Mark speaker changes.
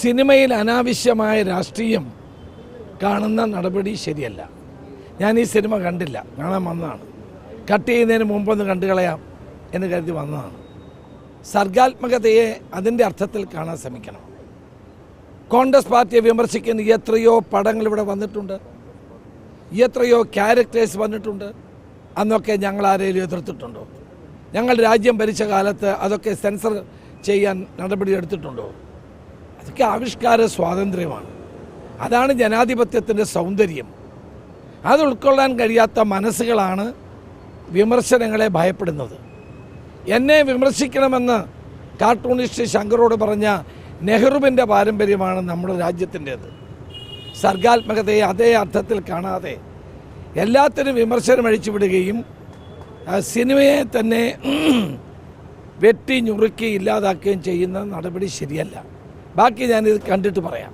Speaker 1: സിനിമയിൽ അനാവശ്യമായ രാഷ്ട്രീയം കാണുന്ന നടപടി ശരിയല്ല. ഞാൻ ഈ സിനിമ കണ്ടില്ല. കാണാൻ വന്നതാണ്. കട്ട് ചെയ്യുന്നതിന് മുമ്പൊന്ന് കണ്ടു കളയാം എന്ന് കരുതി വന്നതാണ്. സർഗാത്മകതയെ അതിന്റെ അർത്ഥത്തിൽ കാണാൻ ശ്രമിക്കണം. കോൺഗ്രസ് പാർട്ടിയെ വിമർശിക്കുന്ന എത്രയോ പടങ്ങൾ ഇവിടെ വന്നിട്ടുണ്ട്. എത്രയോ ക്യാരക്ടേഴ്സ് വന്നിട്ടുണ്ട്. അന്നൊക്കെ ഞങ്ങൾ ആരെങ്കിലും എതിർത്തിട്ടുണ്ടോ? ഞങ്ങൾ രാജ്യം ഭരിച്ച കാലത്ത് അതൊക്കെ സെൻസർ ചെയ്യാൻ നടപടി എടുത്തിട്ടുണ്ടോ? അതൊക്കെ ആവിഷ്കാര സ്വാതന്ത്ര്യമാണ്. അതാണ് ജനാധിപത്യത്തിന്റെ സൗന്ദര്യം. അത് ഉൾക്കൊള്ളാൻ കഴിയാത്ത മനസ്സുകളാണ് വിമർശനങ്ങളെ ഭയപ്പെടുന്നത്. എന്നെ വിമർശിക്കണമെന്ന് കാർട്ടൂണിസ്റ്റ് ശങ്കറോട് പറഞ്ഞ നെഹ്റുവിന്റെ പാരമ്പര്യമാണ് നമ്മുടെ രാജ്യത്തിന്റേത്. സർഗാത്മകതയെ അതേ അർത്ഥത്തിൽ കാണാതെ എല്ലാത്തിനും വിമർശനം അഴിച്ചുവിടുകയും വിടുകയും സിനിമയെ തന്നെ വെട്ടി ഞുറുക്കി ഇല്ലാതാക്കുകയും ചെയ്യുന്ന നടപടി ശരിയല്ല. ബാക്കി ഞാനിത് കണ്ടിട്ട് പറയാം.